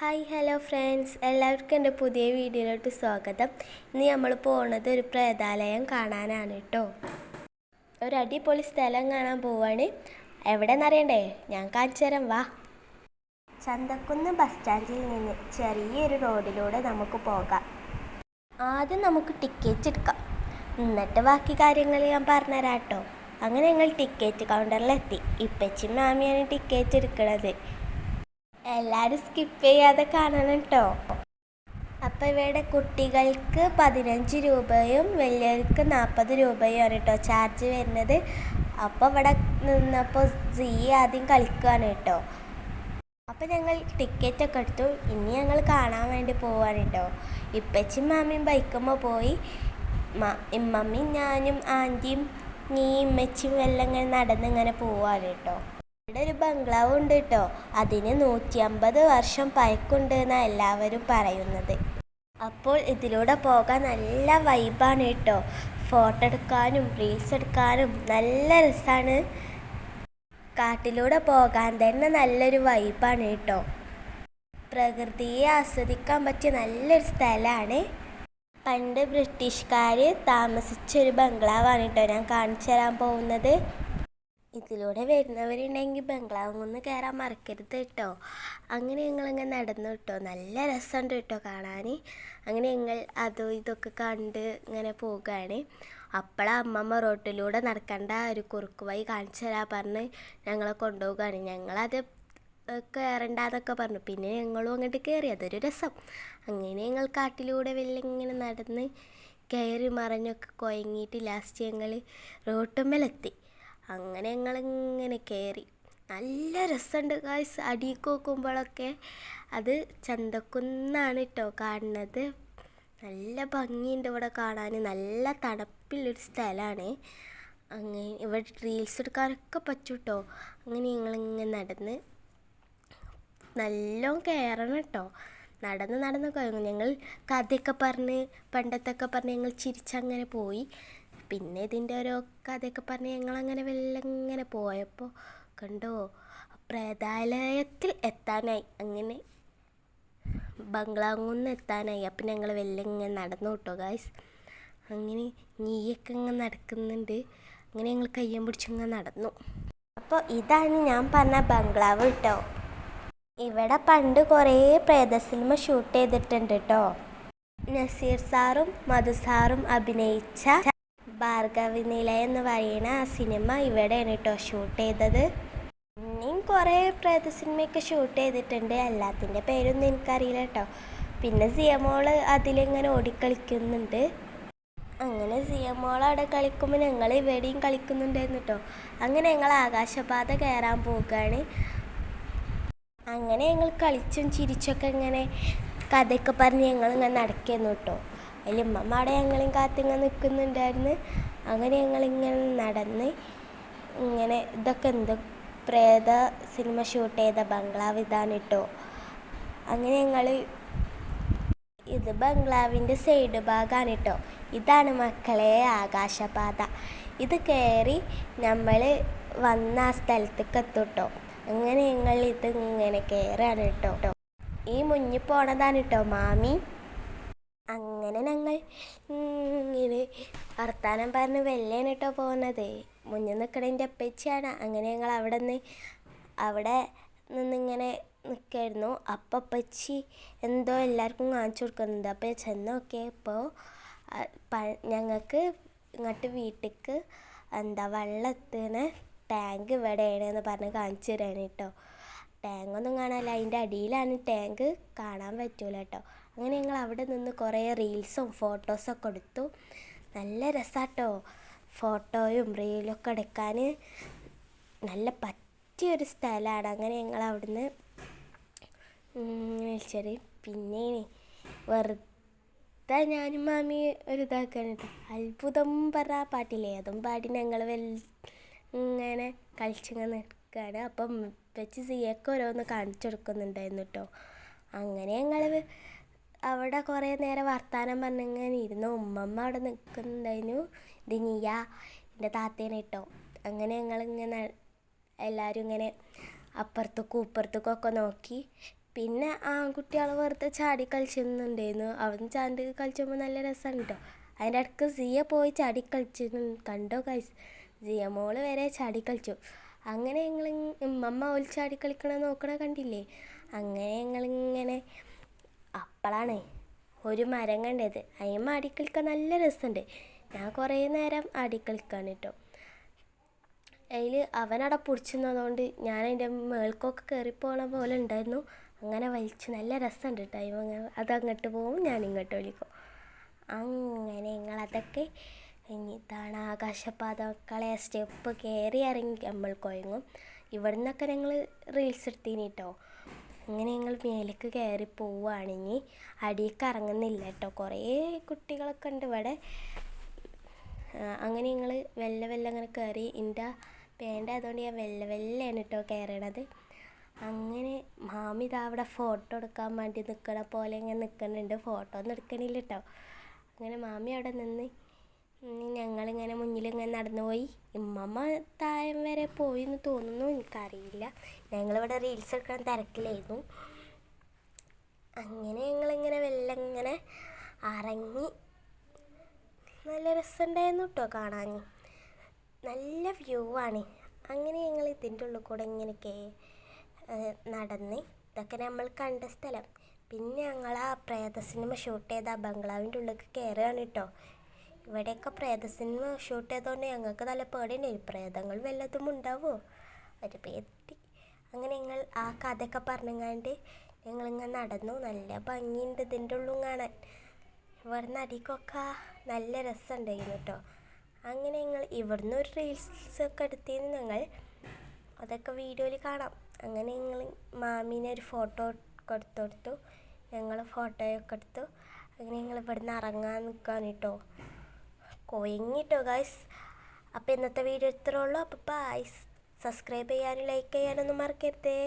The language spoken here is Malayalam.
Hi hello friends. എല്ലാവർക്കും എന്റെ പുതിയ വീഡിയോയിലോട്ട് സ്വാഗതം. ഇന്ന് നമ്മൾ പോകുന്നത് ഒരു പ്രേതാലയം കാണാനാണ് കേട്ടോ. ഒരു അടിപൊളി സ്ഥലം കാണാൻ പോവാണ്. എവിടെയെന്നറിയണ്ടേ ഞാൻ കാണിച്ചു തരാം. വാ. ചന്തക്കുന്ന് ബസ് സ്റ്റാൻഡിൽ നിന്ന് ചെറിയൊരു റോഡിലൂടെ നമുക്ക് പോകാം. ആദ്യം നമുക്ക് ടിക്കറ്റ് എടുക്കാം. എന്നിട്ട് ബാക്കി കാര്യങ്ങൾ ഞാൻ പറഞ്ഞുതരാം കേട്ടോ. അങ്ങനെ ഞങ്ങൾ ടിക്കറ്റ് കൗണ്ടറിലെത്തി ഇപ്പച്ചും മാമിയാണ് ടിക്കറ്റ് എടുക്കണത്. എല്ലാവരും സ്കിപ്പ് ചെയ്യാതെ കാണണം കേട്ടോ അപ്പോൾ ഇവിടെ കുട്ടികൾക്ക് പതിനഞ്ച് രൂപയും വലിയവർക്ക് നാൽപ്പത് രൂപയുമാണ് കേട്ടോ ചാർജ് വരുന്നത്. അപ്പോൾ ഇവിടെ നിന്നപ്പോൾ സീ ആദ്യം കളിക്കുകയാണ് കേട്ടോ അപ്പോൾ ഞങ്ങൾ ടിക്കറ്റ് ഒക്കെ എടുത്തു. ഇനി ഞങ്ങൾ കാണാൻ വേണ്ടി പോവാണ് കേട്ടോ ഇപ്പച്ചും മാമിയും ബൈക്കുമ്പോൾ പോയി. ഇമ്മമ്മയും ഞാനും ആന്റിയും നീ ഇമ്മച്ചും എല്ലാം ഇങ്ങനെ നടന്ന് ഇങ്ങനെ പോവാണ് കേട്ടോ ഇവിടെ ഒരു ബംഗ്ലാവ് ഉണ്ട് കേട്ടോ. അതിന് നൂറ്റി അമ്പത് വർഷം പഴക്കുണ്ട് എന്നാണ് എല്ലാവരും പറയുന്നത്. അപ്പോൾ ഇതിലൂടെ പോകാൻ നല്ല വൈബാണ് കേട്ടോ. ഫോട്ടോ എടുക്കാനും റീൽസ് എടുക്കാനും നല്ല രസമാണ് കാട്ടിലൂടെ പോകാൻ തന്നെ നല്ലൊരു വൈബാണ് കേട്ടോ. പ്രകൃതിയെ ആസ്വദിക്കാൻ പറ്റിയ നല്ലൊരു സ്ഥലമാണ്. പണ്ട് ബ്രിട്ടീഷുകാർ താമസിച്ചൊരു ബംഗ്ലാവാണ് കേട്ടോ ഞാൻ കാണിച്ചു തരാൻ പോകുന്നത്. ഇതിലൂടെ വരുന്നവരുണ്ടെങ്കിൽ ബംഗ്ലാവ് ഒന്ന് കയറാൻ മറക്കരുത് കേട്ടോ അങ്ങനെ ഞങ്ങളിങ്ങനെ നടന്നു കേട്ടോ നല്ല രസമുണ്ട് കേട്ടോ കാണാൻ അങ്ങനെ ഞങ്ങൾ അതും ഇതൊക്കെ കണ്ട് ഇങ്ങനെ പോകുകയാണ് അപ്പോഴാ അമ്മമ്മ റോട്ടിലൂടെ നടക്കേണ്ട ഒരു കുറുക്ക് വഴി കാണിച്ചു തരാൻ പറഞ്ഞ് ഞങ്ങളെ കൊണ്ടുപോവുകയാണ് ഞങ്ങളത് കയറണ്ടെന്നൊക്കെ പറഞ്ഞു. പിന്നെ ഞങ്ങളും അങ്ങോട്ട് കയറി അതൊരു രസം. അങ്ങനെ ഞങ്ങൾ കാട്ടിലൂടെ വലിയ ഇങ്ങനെ നടന്ന് കയറി മറിഞ്ഞൊക്കെ കുഴങ്ങിയിട്ട് ലാസ്റ്റ് ഞങ്ങൾ റോട്ടുമ്മലെത്തി. അങ്ങനെ ഞങ്ങളിങ്ങനെ കയറി നല്ല രസമുണ്ട് ഗായ്സ് അടി നോക്കുമ്പോഴൊക്കെ അത് ചന്തക്കുന്നാണ് കേട്ടോ കാണുന്നത്. നല്ല ഭംഗിയുണ്ട് ഇവിടെ കാണാൻ. നല്ല തണുപ്പുള്ളൊരു സ്ഥലമാണ്. അങ്ങനെ ഇവിടെ റീൽസ് എടുക്കാനൊക്കെ പറ്റും കേട്ടോ അങ്ങനെ ഞങ്ങളിങ്ങനെ നടന്ന് നല്ലോണം കയറണം കേട്ടോ നടന്ന് നടന്ന് ഞങ്ങൾ കഥയൊക്കെ പറഞ്ഞ് പണ്ടത്തൊക്കെ പറഞ്ഞ് ഞങ്ങൾ ചിരിച്ചങ്ങനെ പോയി. പിന്നെ ഇതിന്റെ ഓരോ കഥയൊക്കെ പറഞ്ഞ് ഞങ്ങളങ്ങനെ വെള്ളം ഇങ്ങനെ പോയപ്പോൾ കണ്ടോ പ്രേതാലയത്തിൽ എത്താനായി. അങ്ങനെ ബംഗ്ലാവുന്ന് എത്താനായി. അപ്പം ഞങ്ങൾ വെള്ളം ഇങ്ങനെ നടന്നു കേട്ടോ ഗായ്സ് അങ്ങനെ നീയൊക്കെ ഇങ്ങനെ നടക്കുന്നുണ്ട്. അങ്ങനെ ഞങ്ങൾ കയ്യം പിടിച്ചിങ്ങനെ നടന്നു. അപ്പോൾ ഇതാണ് ഞാൻ പറഞ്ഞ ബംഗ്ലാവ് കേട്ടോ ഇവിടെ പണ്ട് കുറേ പ്രേത സിനിമ ഷൂട്ട് ചെയ്തിട്ടുണ്ട് കേട്ടോ നസീർ സാറും മധു സാറും അഭിനയിച്ച ഭാർഗവി നിലയം എന്ന് പറയുന്ന ആ സിനിമ ഇവിടെയാണ് കേട്ടോ ഷൂട്ട് ചെയ്തത്. ഇനിയും കുറേ പ്രേത സിനിമയൊക്കെ ഷൂട്ട് ചെയ്തിട്ടുണ്ട്. എല്ലാത്തിന്റെ പേരൊന്നും എനിക്കറിയില്ല കേട്ടോ. പിന്നെ സിയമോൾ അതിലിങ്ങനെ ഓടിക്കളിക്കുന്നുണ്ട്. അങ്ങനെ സിയമോൾ അവിടെ കളിക്കുമ്പോൾ ഞങ്ങൾ ഇവിടെയും കളിക്കുന്നുണ്ടായിരുന്നു കേട്ടോ. അങ്ങനെ ഞങ്ങൾ ആകാശപാത കയറാൻ പോവുകയാണ്. അങ്ങനെ ഞങ്ങൾ കളിച്ചും ചിരിച്ചൊക്കെ ഇങ്ങനെ കഥയൊക്കെ പറഞ്ഞ് ഞങ്ങൾ ഇങ്ങനെ നടക്കുന്നു കേട്ടോ. അതിൽ ഉമ്മമ്മ അവിടെ ഞങ്ങളെയും കാത്തിങ്ങനെ നിൽക്കുന്നുണ്ടായിരുന്നു അങ്ങനെ ഞങ്ങളിങ്ങനെ നടന്ന് ഇങ്ങനെ ഇതൊക്കെ എന്ത് പ്രേത സിനിമ ഷൂട്ട് ചെയ്ത ബംഗ്ലാവ് ഇതാണ് കേട്ടോ അങ്ങനെ ഞങ്ങൾ ഇത് ബംഗ്ലാവിന്റെ സൈഡ് ഭാഗമാണ് കേട്ടോ ഇതാണ് മക്കളെ ആകാശപാത. ഇത് കയറി നമ്മൾ വന്ന ആ സ്ഥലത്തേക്ക് എത്തും കേട്ടോ അങ്ങനെ ഞങ്ങൾ ഇത് ഇങ്ങനെ കയറാണ് കേട്ടോ ഈ മുന്നിൽ പോണതാണ് കേട്ടോ മാമി. അങ്ങനെ ഞങ്ങൾ ഇങ്ങനെ വർത്താനം പറഞ്ഞ് വെള്ളയാണ് കേട്ടോ പോകുന്നത് മുന്നിൽ നിൽക്കണതിന്റെ അപ്പച്ചിയാണ്. അങ്ങനെ ഞങ്ങൾ അവിടെ നിന്ന് അവിടെ നിന്നിങ്ങനെ നിൽക്കായിരുന്നു അപ്പം അപ്പച്ചി എന്തോ എല്ലാവർക്കും കാണിച്ചു കൊടുക്കുന്നുണ്ട്. അപ്പോൾ ചെന്ന് നോക്കിയപ്പോൾ ഞങ്ങൾക്ക് ഇങ്ങോട്ട് വീട്ടിലേക്ക് എന്താ വെള്ളം എത്തുന്ന ടാങ്ക് ഇവിടെയാണ് എന്ന് പറഞ്ഞ് കാണിച്ചു തരാണ് കേട്ടോ ടാങ്കൊന്നും കാണാനില്ല. അതിന്റെ അടിയിലാണ് ടാങ്ക് കാണാൻ പറ്റൂല കേട്ടോ അങ്ങനെ ഞങ്ങൾ അവിടെ നിന്ന് കുറേ റീൽസും ഫോട്ടോസൊക്കെ എടുത്തു. നല്ല രസമാട്ടോ ഫോട്ടോയും റീലൊക്കെ എടുക്കാൻ നല്ല പറ്റിയൊരു സ്ഥലമാണ് അങ്ങനെ ഞങ്ങൾ അവിടുന്ന് വിളിച്ചത് പിന്നെ വെറുതെ ഞാനും മാമി ഒരു ഇതാക്കാണ് കേട്ടോ അത്ഭുതം പറ പാട്ടില്ലേ? അതും പാടി ഞങ്ങൾ വെൽ ഇങ്ങനെ കളിച്ചിങ്ങനെ നിൽക്കുകയാണ് അപ്പം വെച്ച് സിയൊക്കെ ഓരോന്ന് കാണിച്ചു കൊടുക്കുന്നുണ്ടായിരുന്നു കേട്ടോ അങ്ങനെ ഞങ്ങൾ അവിടെ കുറേ നേരം വർത്തമാനം പറഞ്ഞിങ്ങനെ ഇരുന്നു. ഉമ്മമ്മ അവിടെ നിൽക്കുന്നുണ്ടായിരുന്നു ഇത് നീയ എന്റെ താത്തേനെ കേട്ടോ അങ്ങനെ ഞങ്ങളിങ്ങനെ എല്ലാവരും ഇങ്ങനെ അപ്പുറത്തേക്കും ഇപ്പുറത്തേക്കും ഒക്കെ നോക്കി. പിന്നെ ആൺകുട്ടികൾ വെറുതെ ചാടി കളിച്ചിരുന്നുണ്ടായിരുന്നു. അവൻ ചാടി കളിച്ചുമ്പോൾ നല്ല രസമാണ് കേട്ടോ. അതിന്റെ ഇടയ്ക്ക് സിയ പോയി ചാടി കളിച്ചിരുന്നു. കണ്ടോ ഗൈസ് സിയ മോൾ വരെ ചാടി കളിച്ചു. അങ്ങനെ ഞങ്ങൾ ഉമ്മമ്മ ഓൽ ചാടി കളിക്കണ നോക്കണ കണ്ടില്ലേ? അങ്ങനെ ഞങ്ങളിങ്ങനെ അപ്പോഴാണ് ഒരു മരം കണ്ടത്. അതിന് അടിക്കളിക്കാൻ നല്ല രസമുണ്ട് ഞാൻ കുറേ നേരം ആടിക്കളിക്കാണ് കേട്ടോ അതിൽ അവനവിടെ പിടിച്ചിരുന്നതുകൊണ്ട് ഞാൻ അതിന്റെ മേൾക്കൊക്കെ കയറിപ്പോണ പോണ പോലെ ഉണ്ടായിരുന്നു അങ്ങനെ വലിച്ചു നല്ല രസമുണ്ട് കേട്ടോ അതിന് അതങ്ങോട്ട് പോകും ഞാൻ ഇങ്ങോട്ട് വലിക്കും. അങ്ങനെ ഞങ്ങളതൊക്കെ ഇതാണ് ആകാശപാതക്കളെ സ്റ്റെപ്പ് കയറി ഇറങ്ങി നമ്മൾ കുഴങ്ങും ഇവിടെ നിന്നൊക്കെ ഞങ്ങൾ റീൽസ് എടുത്തീനി കേട്ടോ അങ്ങനെ ഞങ്ങൾ മേലേക്ക് കയറി പോവുകയാണെങ്കിൽ അടിയൊക്കെ ഇറങ്ങുന്നില്ല കേട്ടോ. കുറേ കുട്ടികളൊക്കെ ഉണ്ട് ഇവിടെ. അങ്ങനെ ഞങ്ങൾ വെല്ല വെല്ല അങ്ങനെ കയറി. എന്റെ പേന്റെ അതുകൊണ്ട് ഞാൻ വെല്ല വെല്ലയാണ് കേട്ടോ കയറണത്. അങ്ങനെ മാമി ഇതാ അവിടെ ഫോട്ടോ എടുക്കാൻ വേണ്ടി നിൽക്കണ പോലെ ഇങ്ങനെ നിൽക്കുന്നുണ്ട് ഫോട്ടോ ഒന്നും എടുക്കണില്ല കേട്ടോ. അങ്ങനെ മാമി അവിടെ നിന്ന് ഞങ്ങളിങ്ങനെ മുന്നിലിങ്ങനെ നടന്നു പോയി ഇമ്മമ്മ താഴം വരെ പോയി എന്ന് തോന്നുന്നു എനിക്കറിയില്ല. ഞങ്ങളിവിടെ റീൽസ് എടുക്കാൻ തിരക്കിലായിരുന്നു. അങ്ങനെ ഞങ്ങളിങ്ങനെ വെള്ളം ഇങ്ങനെ അറങ്ങി. നല്ല രസമുണ്ടായിരുന്നു കേട്ടോ കാണാൻ. നല്ല വ്യൂ ആണ്. അങ്ങനെ ഞങ്ങൾ ഇതിന്റെ ഉള്ളിൽ കൂടെ ഇങ്ങനെയൊക്കെ നടന്ന്. ഇതൊക്കെ നമ്മൾ കണ്ട സ്ഥലം. പിന്നെ ഞങ്ങൾ ആ പ്രേത സിനിമ ഷൂട്ട് ചെയ്ത ബംഗ്ലാവിന്റെ ഉള്ളിലേക്ക് കയറുകയാണ് കേട്ടോ ഇവിടെയൊക്കെ പ്രേത സിനിമ ഷൂട്ട് ചെയ്തതുകൊണ്ട് ഞങ്ങൾക്ക് നല്ല പേടിയുണ്ടായി പ്രേതങ്ങൾ വല്ലതും ഉണ്ടാവുമോ ഒരു പേടി. അങ്ങനെ ഞങ്ങൾ ആ കഥയൊക്കെ പറഞ്ഞങ്ങാണ്ട് ഞങ്ങളിങ്ങനെ നടന്നു. നല്ല ഭംഗിയുണ്ട് ഇതിന്റെ ഉള്ളും കാണാൻ. ഇവിടുന്ന് അടിക്കൊക്കെ നല്ല രസമുണ്ടായിരുന്നു കേട്ടോ. അങ്ങനെ ഞങ്ങൾ ഇവിടുന്ന് ഒരു റീൽസ് ഒക്കെ എടുത്തിരുന്നു ഞങ്ങൾ. അതൊക്കെ വീഡിയോയിൽ കാണാം. അങ്ങനെ ഞങ്ങൾ മാമീനെ ഒരു ഫോട്ടോ കൊടുത്തു കൊടുത്തു. ഞങ്ങൾ ഫോട്ടോയൊക്കെ എടുത്തു. അങ്ങനെ ഞങ്ങൾ ഇവിടുന്ന് ഇറങ്ങാൻ നിൽക്കാൻ കേട്ടോ. കൊയങ്ങിട്ടോ ഗായ്സ് അപ്പോൾ ഇന്നത്തെ വീഡിയോ ഇത്രേ ഉള്ളൂ. അപ്പോൾ ബൈസ് സബ്സ്ക്രൈബ് ചെയ്യാനും ലൈക്ക് ചെയ്യാനൊന്നും മറക്കരുതേ.